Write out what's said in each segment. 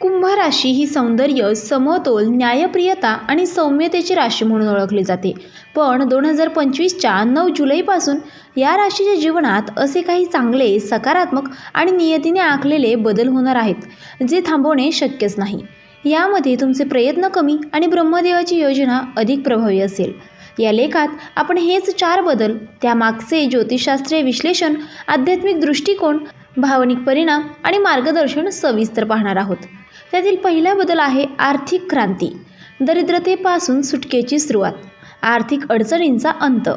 कुंभ राशी ही सौंदर्य समतोल न्यायप्रियता आणि सौम्यतेची राशी म्हणून ओळखली जाते. पण दोन हजार पंचवीसच्या नऊ जुलैपासून या राशीच्या जीवनात असे काही चांगले सकारात्मक आणि नियतीने आखलेले बदल होणार आहेत जे थांबवणे शक्यच नाही. यामध्ये तुमचे प्रयत्न कमी आणि ब्रह्मदेवाची योजना अधिक प्रभावी असेल. या लेखात आपण हेच चार बदल त्यामागचे ज्योतिषशास्त्रीय विश्लेषण आध्यात्मिक दृष्टिकोन भावनिक परिणाम आणि मार्गदर्शन सविस्तर पाहणार आहोत. त्यातील पहिला बदल आहे आर्थिक क्रांती. दरिद्रतेपासून सुटकेची सुरुवात. आर्थिक अडचणींचा अंत.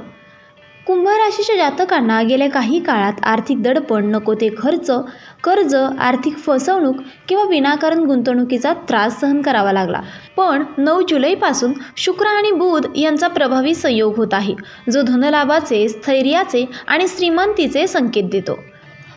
कुंभ राशीच्या जातकांना गेल्या काही काळात आर्थिक दडपण नको ते खर्च कर्ज आर्थिक फसवणूक किंवा विनाकारण गुंतवणुकीचा त्रास सहन करावा लागला. पण नऊ जुलैपासून शुक्र आणि बुध यांचा प्रभावी संयोग होत आहे जो धनलाभाचे स्थैर्याचे आणि श्रीमंतीचे संकेत देतो.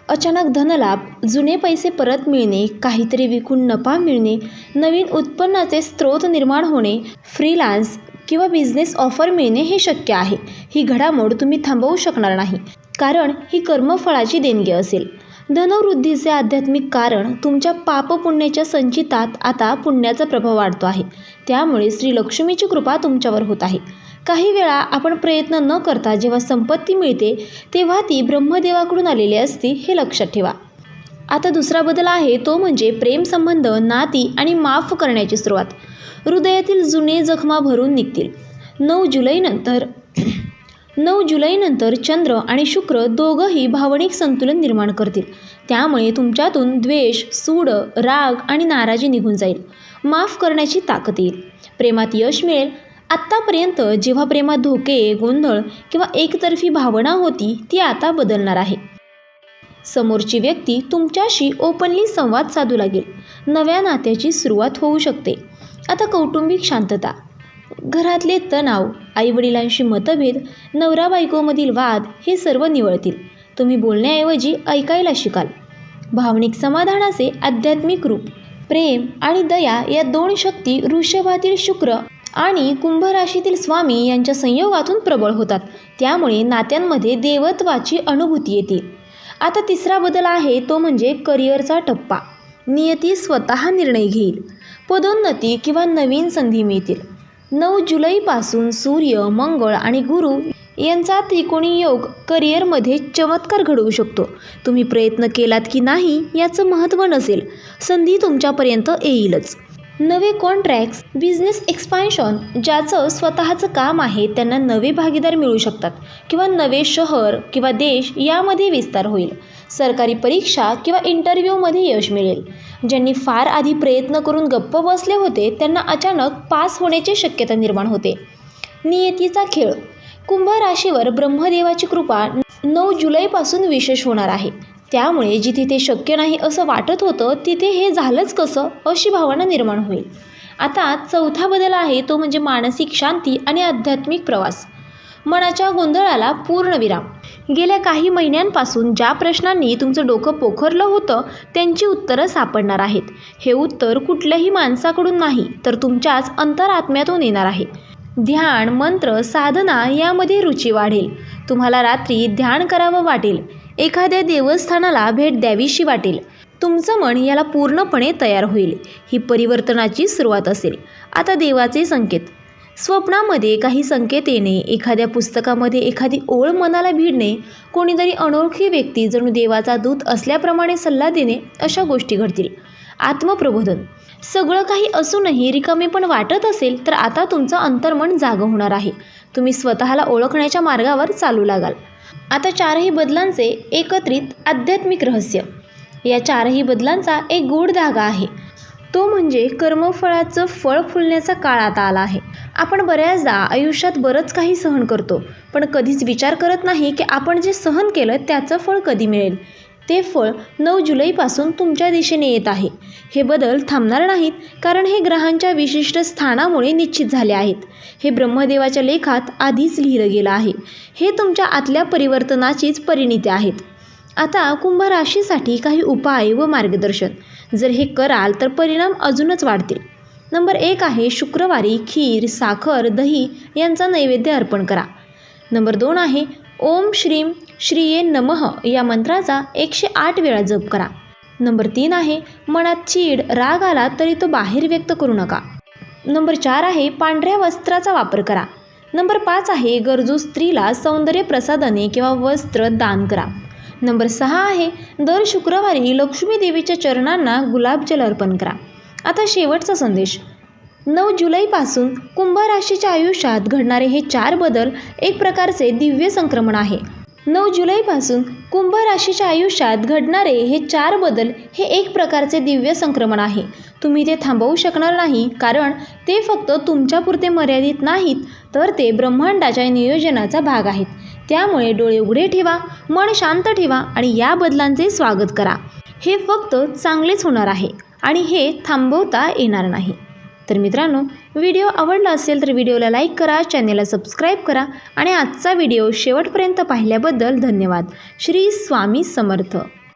अचानक धनलाभ जुने पैसे परत मिळणे काहीतरी विकून नफा मिळणे नवीन उत्पन्नाचे स्रोत निर्माण होणे फ्रीलान्स किंवा बिझनेस ऑफर मिळणे हे शक्य आहे. ही घडामोड तुम्ही थांबवू शकणार नाही. कारण ही कर्मफळाची देणगी असेल. धनवृद्धीचे आध्यात्मिक कारण तुमच्या पापपुण्याच्या संचितात आता पुण्याचा प्रभाव वाढतो आहे. त्यामुळे श्री लक्ष्मीची कृपा तुमच्यावर होत आहे. काही वेळा आपण प्रयत्न न करता जेव्हा संपत्ती मिळते तेव्हा ती ब्रह्मदेवाकडून आलेली असते हे लक्षात ठेवा. आता दुसरा बदल आहे तो म्हणजे प्रेमसंबंध नाती आणि माफ करण्याची सुरुवात. हृदयातील जुने जखमा भरून निघतील. नऊ जुलैनंतर नऊ जुलैनंतर चंद्र आणि शुक्र दोघंही भावनिक संतुलन निर्माण करतील. त्यामुळे तुमच्यातून द्वेष सूड राग आणि नाराजी निघून जाईल. माफ करण्याची ताकद येईल. प्रेमात यश मिळेल आत्तापर्यंत जेव्हा प्रेमात धोके गोंधळ किंवा एकतर्फी भावना होती ती आता बदलणार आहे. समोरची व्यक्ती तुमच्याशी ओपनली संवाद साधू लागेल. नव्या नात्याची सुरुवात होऊ शकते. आता कौटुंबिक शांतता. घरातले तणाव आईवडिलांशी मतभेद नवरा बायकोमधील वाद हे सर्व निवळतील. तुम्ही बोलण्याऐवजी ऐकायला शिकाल. भावनिक समाधानाचे आध्यात्मिक रूप प्रेम आणि दया या दोन शक्ती वृषभातील शुक्र आणि कुंभ राशीतील स्वामी यांच्या संयोगातून प्रबळ होतात. त्यामुळे नात्यांमध्ये देवत्वाची अनुभूती येते. आता तिसरा बदल आहे तो म्हणजे करिअरचा टप्पा. नियती स्वतः निर्णय घेईल. पदोन्नती किंवा नवीन संधी मिळतील. नऊ जुलैपासून सूर्य मंगळ आणि गुरु यांचा त्रिकोणी योग करिअरमध्ये चमत्कार घडवू शकतो. तुम्ही प्रयत्न केलात की नाही याचं महत्त्व नसेल. संधी तुमच्यापर्यंत येईलच. नवे कॉन्ट्रॅक्ट्स बिझनेस एक्सपान्शन ज्याचं स्वतःचं काम आहे त्यांना नवे भागीदार मिळू शकतात. किंवा नवे शहर किंवा देश यामध्ये विस्तार होईल. सरकारी परीक्षा किंवा इंटरव्ह्यूमध्ये यश मिळेल. ज्यांनी फार आधी प्रयत्न करून गप्प बसले होते त्यांना अचानक पास होण्याची शक्यता निर्माण होते. नियतीचा खेळ. कुंभ राशीवर ब्रह्मदेवाची कृपा नऊ जुलैपासून विशेष होणार आहे. त्यामुळे जिथे ते शक्य नाही असं वाटत होतं तिथे हे झालंच कसं? अशी भावना निर्माण होईल. आता चौथा बदल आहे तो म्हणजे मानसिक शांती आणि आध्यात्मिक प्रवास. मनाच्या गोंधळाला पूर्णविराम गेल्या काही महिन्यांपासून ज्या प्रश्नांनी तुमचं डोकं पोखरलं होतं त्यांची उत्तरं सापडणार आहेत. हे उत्तर कुठल्याही माणसाकडून नाही तर तुमच्याच अंतरात्म्यातून येणार आहे. ध्यान मंत्र साधना यामध्ये रुची वाढेल. तुम्हाला रात्री ध्यान करावं वाटेल. एखाद्या देवस्थानाला भेट द्यावीशी वाटेल. तुमचं मन याला पूर्णपणे तयार होईल. ही परिवर्तनाची सुरुवात असेल. आता देवाचे संकेत. स्वप्नामध्ये काही संकेत येणे एखाद्या पुस्तकामध्ये एखादी ओळ मनाला भिडणे कोणीतरी अनोळखी व्यक्ती जणू देवाचा दूत असल्याप्रमाणे सल्ला देणे अशा गोष्टी घडतील. आत्मप्रबोधन. सगळं काही असूनही रिकामे पण वाटत असेल तर आता तुमचं अंतर्मन जागं होणार आहे. तुम्ही स्वतःला ओळखण्याच्या मार्गावर चालू लागाल. आता चारही बदलांचे एकत्रित आध्यात्मिक रहस्य. या चारही बदलांचा एक गोड धागा आहे. तो म्हणजे कर्मफळाचं फळ फुलण्याचा काळ आता आला आहे. आपण बऱ्याचदा आयुष्यात बरंच काही सहन करतो पण कधीच विचार करत नाही की आपण जे सहन केलं त्याचं फळ कधी मिळेल. ते फळ नऊ जुलैपासून तुमच्या दिशेने येत आहे. हे बदल थांबणार नाहीत कारण हे ग्रहांच्या विशिष्ट स्थानामुळे निश्चित झाले आहेत. हे ब्रह्मदेवाच्या लेखात आधीच लिहिलं गेलं आहे. हे तुमच्या आतल्या परिवर्तनाचीच परिणिती आहेत. आता कुंभ राशीसाठी काही उपाय व मार्गदर्शन. जर हे कराल तर परिणाम अजूनच वाढतील. नंबर एक आहे शुक्रवारी खीर साखर दही यांचा नैवेद्य अर्पण करा. नंबर दोन आहे ओम श्रीम श्रीये नमः या मंत्राचा एकशे आठ वेळा जप करा. नंबर तीन आहे मनात चीड राग आला तरी तो बाहेर व्यक्त करू नका. नंबर चार आहे पांढऱ्या वस्त्राचा वापर करा. नंबर पाच आहे गरजू स्त्रीला सौंदर्य प्रसाधने किंवा वस्त्र दान करा. नंबर सहा आहे दर शुक्रवारी लक्ष्मी देवीच्या चरणांना गुलाबजल अर्पण करा. आता शेवटचा संदेश. नऊ जुलैपासून कुंभ राशीच्या आयुष्यात घडणारे हे चार बदल एक प्रकारचे दिव्य संक्रमण आहे. नऊ जुलैपासून कुंभ राशीच्या आयुष्यात घडणारे हे चार बदल हे एक प्रकारचे दिव्य संक्रमण आहे. तुम्ही ते थांबवू शकणार नाही कारण ते फक्त तुमच्यापुरते मर्यादित नाहीत तर ते ब्रह्मांडाच्या नियोजनाचा भाग आहेत. त्यामुळे डोळे उघडे ठेवा मन शांत ठेवा आणि या बदलांचे स्वागत करा. हे फक्त चांगलेच होणार आहे आणि हे थांबवता येणार नाही. तर मित्रांनो व्हिडिओ आवडला असेल तर व्हिडिओला लाईक करा चॅनेलला सबस्क्राईब करा आणि आजचा व्हिडिओ शेवटपर्यंत पाहिल्याबद्दल धन्यवाद. श्री स्वामी समर्थ.